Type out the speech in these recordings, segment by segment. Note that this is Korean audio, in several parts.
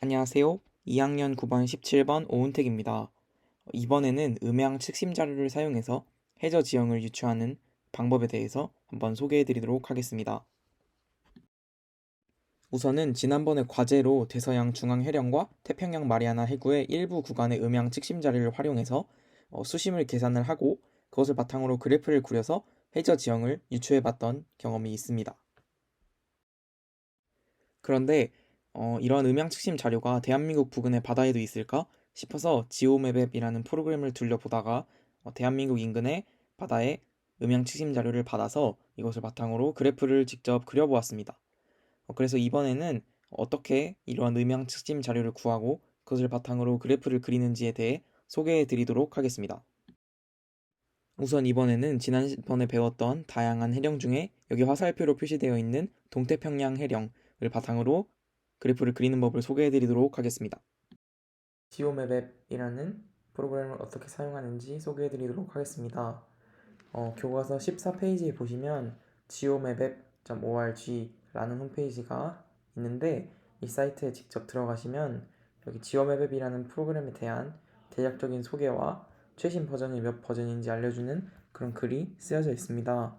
안녕하세요. 2학년 9반 17번 오은택입니다. 이번에는 음향 측심 자료를 사용해서 해저 지형을 유추하는 방법에 대해서 한번 소개해 드리도록 하겠습니다. 우선은 지난번에 과제로 대서양 중앙 해령과 태평양 마리아나 해구의 일부 구간의 음향 측심 자료를 활용해서 어, 수심을 계산을 하고 그것을 바탕으로 그래프를 그려서 해저 지형을 유추해 봤던 경험이 있습니다. 그런데 어, 이러한 음향 측심 자료가 대한민국 부근의 바다에도 있을까 싶어서 지오맵앱이라는 프로그램을 둘러보다가 어, 대한민국 인근의 바다의 음향 측심 자료를 받아서 이것을 바탕으로 그래프를 직접 그려보았습니다. 어, 그래서 이번에는 어떻게 이러한 음향 측심 자료를 구하고 그것을 바탕으로 그래프를 그리는지에 대해 소개해 드리도록 하겠습니다. 우선 이번에는 지난번에 배웠던 다양한 해령 중에 여기 화살표로 표시되어 있는 동태평양 해령을 바탕으로 그래프를 그리는 법을 소개해 드리도록 하겠습니다. 지오맵앱이라는 프로그램을 어떻게 사용하는지 소개해 드리도록 하겠습니다. 어, 교과서 14페이지에 보시면 geomapep.org라는 홈페이지가 있는데 이 사이트에 직접 들어가시면 여기 지오맵앱이라는 프로그램에 대한 대략적인 소개와 최신 버전이 몇 버전인지 알려주는 그런 글이 쓰여져 있습니다.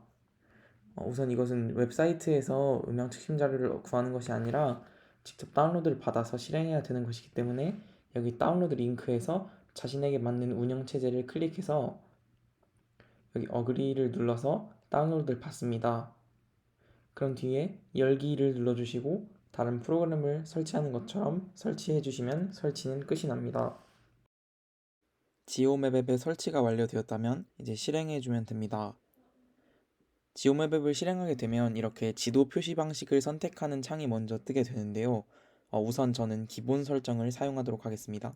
어, 우선 이것은 웹사이트에서 음향 측심 자료를 구하는 것이 아니라 직접 다운로드를 받아서 실행해야 되는 것이기 때문에 여기 다운로드 링크에서 자신에게 맞는 운영 체제를 클릭해서 여기 어그리를 눌러서 다운로드를 받습니다. 그런 뒤에 열기를 눌러주시고 다른 프로그램을 설치하는 것처럼 설치해 주시면 설치는 끝이 납니다. 지오맵 앱의 설치가 완료되었다면 이제 실행해 주면 됩니다. 지오맵앱을 실행하게 되면 이렇게 지도 표시 방식을 선택하는 창이 먼저 뜨게 되는데요. 어, 우선 저는 기본 설정을 사용하도록 하겠습니다.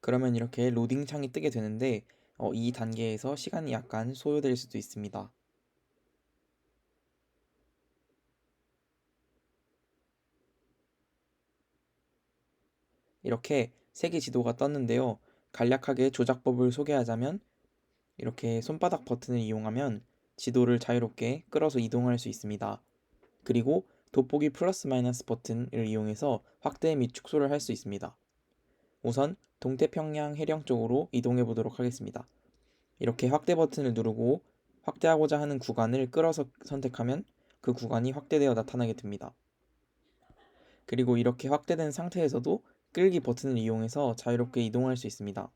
그러면 이렇게 로딩 창이 뜨게 되는데 어, 이 단계에서 시간이 약간 소요될 수도 있습니다. 이렇게 세개 지도가 떴는데요. 간략하게 조작법을 소개하자면 이렇게 손바닥 버튼을 이용하면 지도를 자유롭게 끌어서 이동할 수 있습니다. 그리고 돋보기 플러스 마이너스 버튼을 이용해서 확대 및 축소를 할 수 있습니다. 우선 동태평양 해령 쪽으로 이동해 보도록 하겠습니다. 이렇게 확대 버튼을 누르고 확대하고자 하는 구간을 끌어서 선택하면 그 구간이 확대되어 나타나게 됩니다. 그리고 이렇게 확대된 상태에서도 끌기 버튼을 이용해서 자유롭게 이동할 수 있습니다.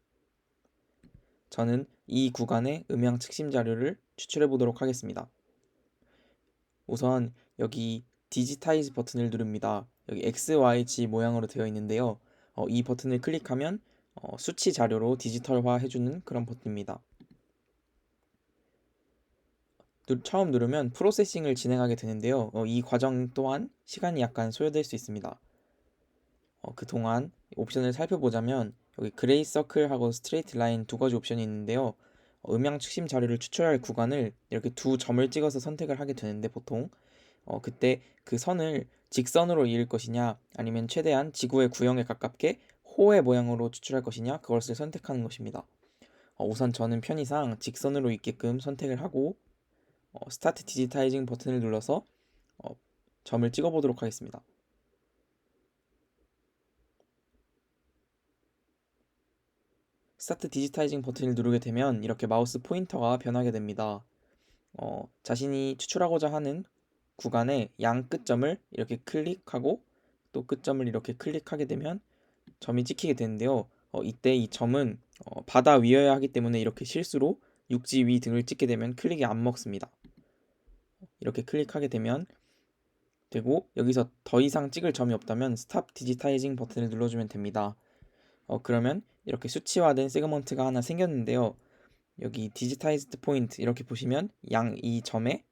저는 이 구간의 음향 측심 자료를 추출해 보도록 하겠습니다. 우선 여기 디지타이즈 버튼을 누릅니다. 여기 XYZ 모양으로 되어 있는데요. 어, 이 버튼을 클릭하면 어, 수치 자료로 디지털화 해주는 그런 버튼입니다. 처음 누르면 프로세싱을 진행하게 되는데요. 어, 이 과정 또한 시간이 약간 소요될 수 있습니다. 어, 그동안 옵션을 살펴보자면 여기 그레이 서클하고 스트레이트 라인 두 가지 옵션이 있는데요. 어, 음향 측심 자료를 추출할 구간을 이렇게 두 점을 찍어서 선택을 하게 되는데 보통 어, 그때 그 선을 직선으로 이을 것이냐 아니면 최대한 지구의 구형에 가깝게 호의 모양으로 추출할 것이냐 그것을 선택하는 것입니다. 어, 우선 저는 편의상 직선으로 있게끔 선택을 하고 어, 스타트 디지타이징 버튼을 눌러서 어, 점을 찍어 보도록 하겠습니다. 스타트 디지타이징 버튼을 누르게 되면 이렇게 마우스 포인터가 변하게 됩니다. 어, 자신이 추출하고자 하는 구간의 양 끝점을 이렇게 클릭하고 또 끝점을 이렇게 클릭하게 되면 점이 찍히게 되는데요. 어, 이때 이 점은 어, 바다 위여야 하기 때문에 이렇게 실수로 육지 위 등을 찍게 되면 클릭이 안 먹습니다. 이렇게 클릭하게 되면 되고 여기서 더 이상 찍을 점이 없다면 스탑 디지타이징 버튼을 눌러주면 됩니다. 어, 그러면 이렇게 수치화된 세그먼트가 하나 생겼는데요. 여기 디지타이즈드 포인트 이렇게 보시면 양 이 점의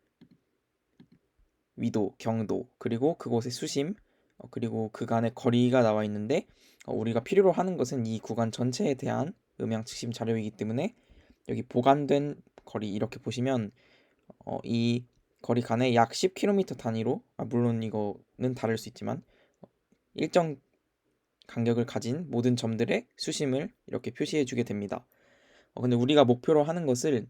위도, 경도, 그리고 그곳의 수심, 어, 그리고 그간의 거리가 나와 있는데 어, 우리가 필요로 하는 것은 이 구간 전체에 대한 음향 측심 자료이기 때문에 여기 보관된 거리 이렇게 보시면 어, 이 거리 간에 약 10km 단위로 아, 물론 이거는 다를 수 있지만 일정 간격을 가진 모든 점들의 수심을 이렇게 표시해 주게 됩니다. 어, 근데 우리가 목표로 하는 것을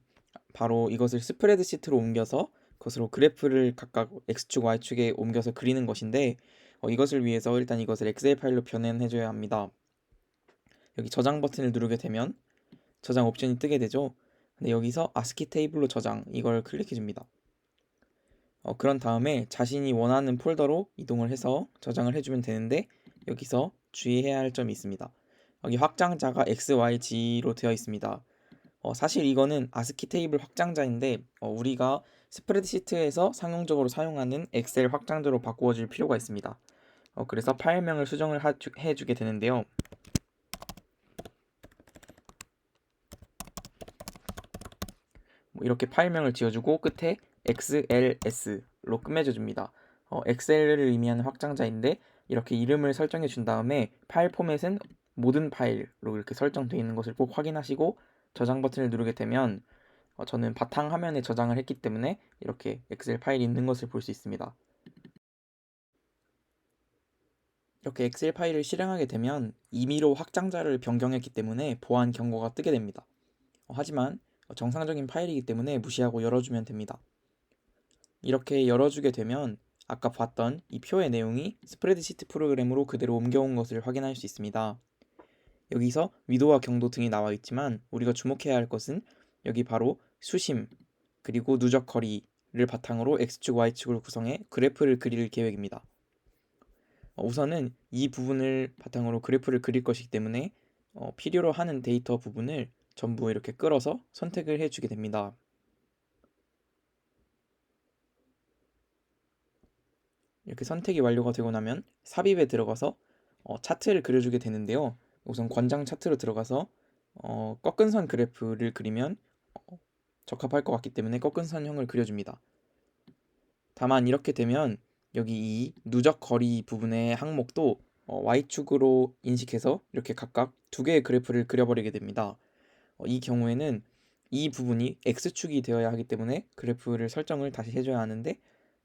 바로 이것을 스프레드 시트로 옮겨서 그것으로 그래프를 각각 x축, y축에 옮겨서 그리는 것인데 어, 이것을 위해서 일단 이것을 엑셀 파일로 변환해 줘야 합니다. 여기 저장 버튼을 누르게 되면 저장 옵션이 뜨게 되죠. 근데 여기서 아스키 테이블로 저장 이걸 클릭해 줍니다. 어, 그런 다음에 자신이 원하는 폴더로 이동을 해서 저장을 해주면 되는데 여기서 주의해야 할 점이 있습니다. 여기 확장자가 XYG로 되어 있습니다. 어, 사실 이거는 아스키 테이블 확장자인데 어, 우리가 스프레드시트에서 상용적으로 사용하는 엑셀 확장자로 바꾸어 줄 필요가 있습니다. 어, 그래서 파일명을 수정을 해주게 되는데요. 뭐 이렇게 파일명을 지어주고 끝에 XLS로 끝맺어 줍니다. 어, 엑셀을 의미하는 확장자인데 이렇게 이름을 설정해 준 다음에 파일 포맷은 모든 파일로 이렇게 설정되어 있는 것을 꼭 확인하시고 저장 버튼을 누르게 되면 어, 저는 바탕 화면에 저장을 했기 때문에 이렇게 엑셀 파일이 있는 것을 볼 수 있습니다. 이렇게 엑셀 파일을 실행하게 되면 임의로 확장자를 변경했기 때문에 보안 경고가 뜨게 됩니다. 어, 하지만 정상적인 파일이기 때문에 무시하고 열어주면 됩니다. 이렇게 열어주게 되면 아까 봤던 이 표의 내용이 스프레드시트 프로그램으로 그대로 옮겨온 것을 확인할 수 있습니다. 여기서 위도와 경도 등이 나와 있지만 우리가 주목해야 할 것은 여기 바로 수심 그리고 누적 거리를 바탕으로 x축, y축을 구성해 그래프를 그릴 계획입니다. 어, 우선은 이 부분을 바탕으로 그래프를 그릴 것이기 때문에 어, 필요로 하는 데이터 부분을 전부 이렇게 끌어서 선택을 해주게 됩니다. 이렇게 선택이 완료가 되고 나면 삽입에 들어가서 어, 차트를 그려주게 되는데요. 우선 권장 차트로 들어가서 어, 꺾은 선 그래프를 그리면 어, 적합할 것 같기 때문에 꺾은 선형을 그려줍니다. 다만 이렇게 되면 여기 이 누적 거리 부분의 항목도 어, Y축으로 인식해서 이렇게 각각 두 개의 그래프를 그려버리게 됩니다. 어, 이 경우에는 이 부분이 X축이 되어야 하기 때문에 그래프를 설정을 다시 해줘야 하는데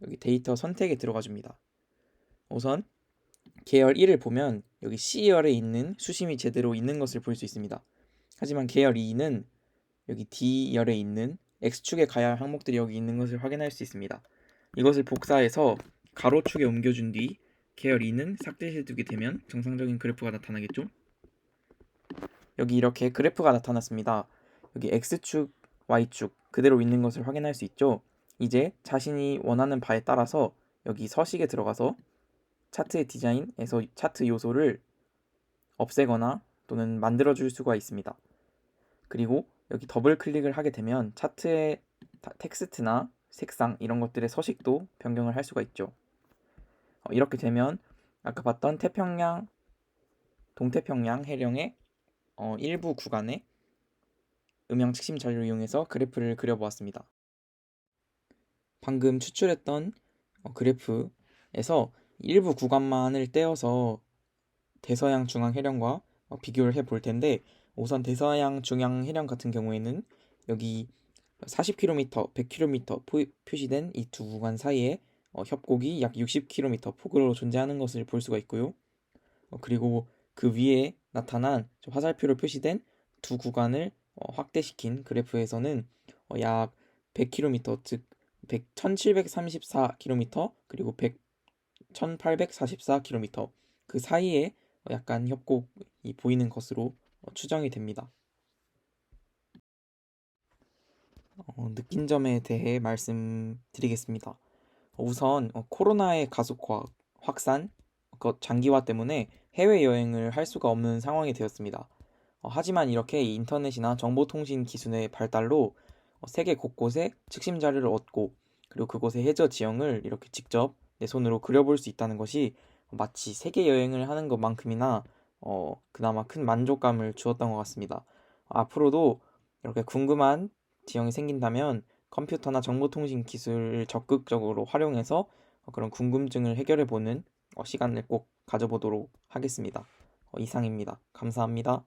여기 데이터 선택에 들어가 줍니다. 우선 계열 1을 보면 여기 C열에 있는 수심이 제대로 있는 것을 볼 수 있습니다. 하지만 계열 2는 여기 D열에 있는 X축에 가야 할 항목들이 여기 있는 것을 확인할 수 있습니다. 이것을 복사해서 가로축에 옮겨준 뒤 계열 2는 삭제해 두게 되면 정상적인 그래프가 나타나겠죠? 여기 이렇게 그래프가 나타났습니다. 여기 X축, Y축 그대로 있는 것을 확인할 수 있죠? 이제 자신이 원하는 바에 따라서 여기 서식에 들어가서 차트의 디자인에서 차트 요소를 없애거나 또는 만들어 줄 수가 있습니다. 그리고 여기 더블 클릭을 하게 되면 차트의 텍스트나 색상 이런 것들의 서식도 변경을 할 수가 있죠. 어, 이렇게 되면 아까 봤던 태평양, 동태평양 해령의 어, 일부 구간에 음향 측심 자료를 이용해서 그래프를 그려보았습니다. 방금 추출했던 어, 그래프에서 일부 구간만을 떼어서 대서양 중앙 해령과 어, 비교를 해 볼 텐데 우선 대서양 중앙 해령 같은 경우에는 여기 40km, 100km 표시된 이 두 구간 사이에 어, 협곡이 약 60km 폭으로 존재하는 것을 볼 수가 있고요. 어, 그리고 그 위에 나타난 화살표로 표시된 두 구간을 어, 확대시킨 그래프에서는 어, 약 100km 즉 100, 1734km 그리고 100, 1844km 그 사이에 약간 협곡이 보이는 것으로 어, 추정이 됩니다. 어, 느낀 점에 대해 말씀드리겠습니다. 우선 어, 코로나의 가속화, 확산, 장기화 때문에 해외여행을 할 수가 없는 상황이 되었습니다. 어, 하지만 이렇게 인터넷이나 정보통신 기술의 발달로 어, 세계 곳곳에 측심 자료를 얻고 그리고 그곳의 해저 지형을 이렇게 직접 내 손으로 그려볼 수 있다는 것이 마치 세계 여행을 하는 것만큼이나 어, 그나마 큰 만족감을 주었던 것 같습니다. 앞으로도 이렇게 궁금한 지형이 생긴다면 컴퓨터나 정보통신 기술을 적극적으로 활용해서 그런 궁금증을 해결해 보는 시간을 꼭 가져보도록 하겠습니다. 이상입니다. 감사합니다.